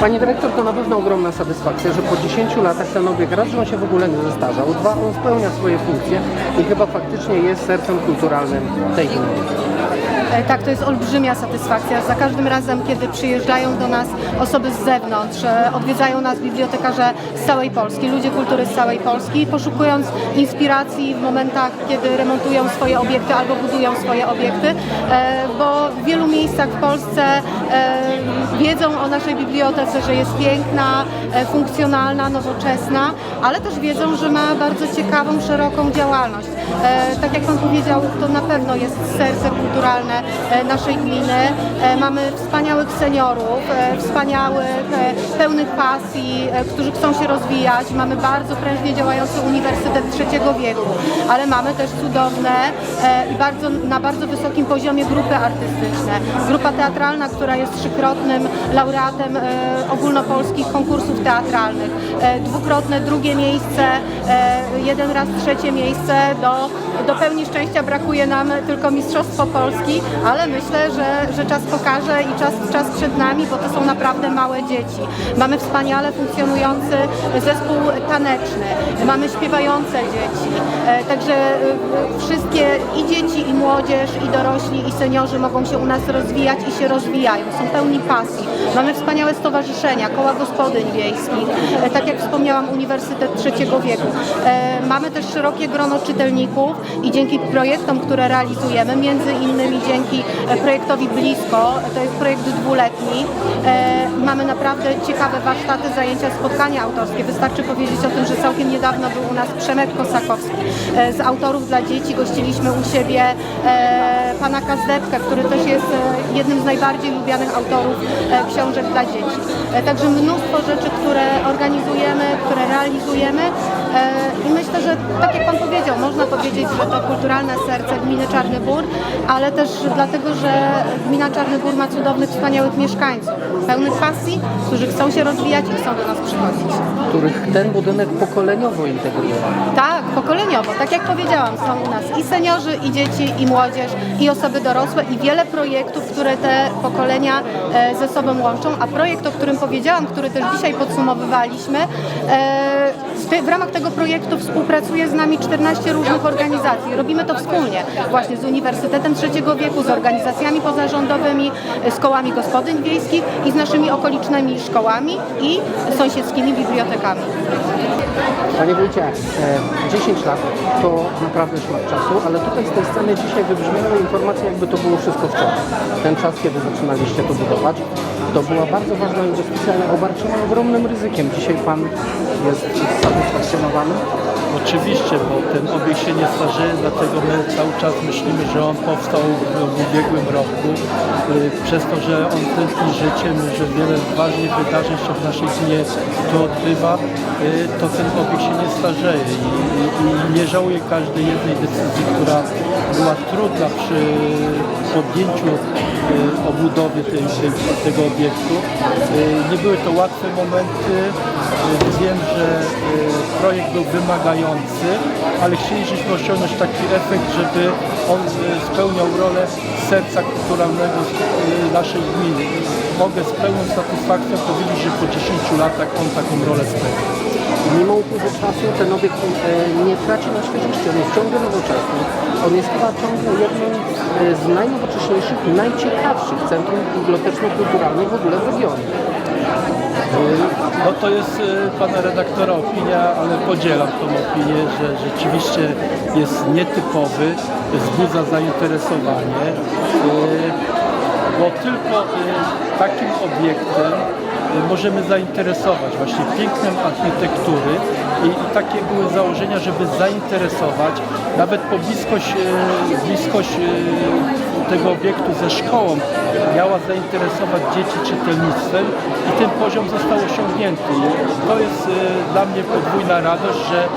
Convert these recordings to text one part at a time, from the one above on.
Pani dyrektor, to na pewno ogromna satysfakcja, że po 10 latach ten obiekt raz, że on się w ogóle nie zestarzał, dwa, on spełnia swoje funkcje i chyba faktycznie jest sercem kulturalnym tej gminy. E, Tak, to jest olbrzymia satysfakcja. Za każdym razem, kiedy przyjeżdżają do nas osoby z zewnątrz, e, odwiedzają nas bibliotekarze z całej Polski, ludzie kultury z całej Polski, poszukując inspiracji w momentach, kiedy remontują swoje obiekty albo budują swoje obiekty, e, bo miejscach w Polsce wiedzą o naszej bibliotece, że jest piękna, e, funkcjonalna, nowoczesna, ale też wiedzą, że ma bardzo ciekawą, szeroką działalność. E, Tak jak Pan powiedział, to na pewno jest serce kulturalne e, naszej gminy. Mamy wspaniałych seniorów, wspaniałych, pełnych pasji, którzy chcą się rozwijać. Mamy bardzo prężnie działający Uniwersytet Trzeciego Wieku, ale mamy też cudowne i bardzo, na bardzo wysokim poziomie grupy artystyczne. Grupa teatralna, która jest trzykrotnym laureatem e, ogólnopolskich konkursów teatralnych. E, Dwukrotne drugie miejsce, e, jeden raz trzecie miejsce. Do, do pełni szczęścia brakuje nam tylko Mistrzostwo Polski, ale myślę, że, że czas pokaże i czas, czas przed nami, bo to są naprawdę małe dzieci. Mamy wspaniale funkcjonujący zespół taneczny, mamy śpiewające dzieci, e, także e, wszystkie i dzieci, i młodzież, i dorośli, i seniorzy mogą się u nas rozwijać i się rozwijają, są pełni pasji. Mamy wspaniałe stowarzyszenia, koła gospodyń wiejskich, e, tak jak wspomniałam, Uniwersytet Trzeciego Wieku. E, Mamy też szerokie grono czytelników i dzięki projektom, które realizujemy, między innymi dzięki e, projektowi Blisko, to jest projekt dwuletni, mamy naprawdę ciekawe warsztaty, zajęcia, spotkania autorskie. Wystarczy powiedzieć o tym, że całkiem niedawno był u nas Przemek Kosakowski z autorów dla dzieci. Gościliśmy u siebie pana Kazdepkę, który też jest jednym z najbardziej lubianych autorów e, książek dla dzieci. E, Także mnóstwo rzeczy, które organizujemy, które realizujemy i myślę, że tak jak Pan powiedział, można powiedzieć, że to kulturalne serce gminy Czarny Bór, ale też dlatego, że gmina Czarny Bór ma cudownych, wspaniałych mieszkańców, pełnych pasji, którzy chcą się rozwijać i chcą do nas przychodzić. których ten budynek pokoleniowo integruje. Tak, pokoleniowo. Tak jak powiedziałam, są u nas i seniorzy, i dzieci, i młodzież, i osoby dorosłe i wiele projektów, które te pokolenia e, ze sobą łączą. A projekt, o którym powiedziałam, który też dzisiaj podsumowywaliśmy, e, w ramach tego projektu współpracuje z nami 14 różnych organizacji. Robimy to wspólnie właśnie z Uniwersytetem Trzeciego Wieku, z organizacjami pozarządowymi, z kołami gospodyń wiejskich i z naszymi okolicznymi szkołami i sąsiedzkimi bibliotekami. Panie Wójcie, e, 10 lat to naprawdę szmat czasu, ale tutaj z tej sceny dzisiaj wybrzmiały informacje, jakby to było wszystko wczoraj. Ten czas, kiedy zaczynaliście to budować, to była bardzo ważna inwestycja, ale obarczona ogromnym ryzykiem. Dzisiaj Pan jest satysfakcjonowany? Oczywiście, bo ten obiekt się nie starzeje, dlatego my cały czas myślimy, że on powstał w ubiegłym roku. Y, Przez to, że on tętni życiem, że wiele ważnych wydarzeń się w naszej gminie tu odbywa, y, to ten obiekt się nie starzeje i, i, i nie żałuję każdej jednej decyzji, która była trudna przy podjęciu y, o budowie tej, tej, tego obiektu. Nie były to łatwe momenty. Wiem, że y, projekt był wymagający, ale chcieliśmy osiągnąć taki efekt, żeby on y, spełniał rolę serca kulturalnego y, naszej gminy. Mogę z pełną satysfakcją powiedzieć, że po 10 latach on taką rolę spełnia. Mimo upływu czasu ten obiekt nie traci na świeżości, on jest ciągle nowoczesny. On jest chyba ciągle jednym z najnowocześniejszych, najciekawszych centrum biblioteczno-kulturalnych w ogóle w regionie. No to jest y, pana redaktora opinia, ale podzielam tą opinię, że rzeczywiście jest nietypowy, wzbudza zainteresowanie, y, bo tylko y, takim obiektem y, możemy zainteresować właśnie pięknem architektury i, i takie były założenia, żeby zainteresować nawet po bliskość, y, bliskość y, tego obiektu ze szkołą miała zainteresować dzieci czytelnictwem i ten poziom został osiągnięty. To jest y, dla mnie podwójna radość, że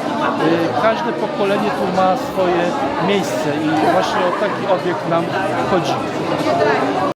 każde pokolenie tu ma swoje miejsce i właśnie o taki obiekt nam chodzi.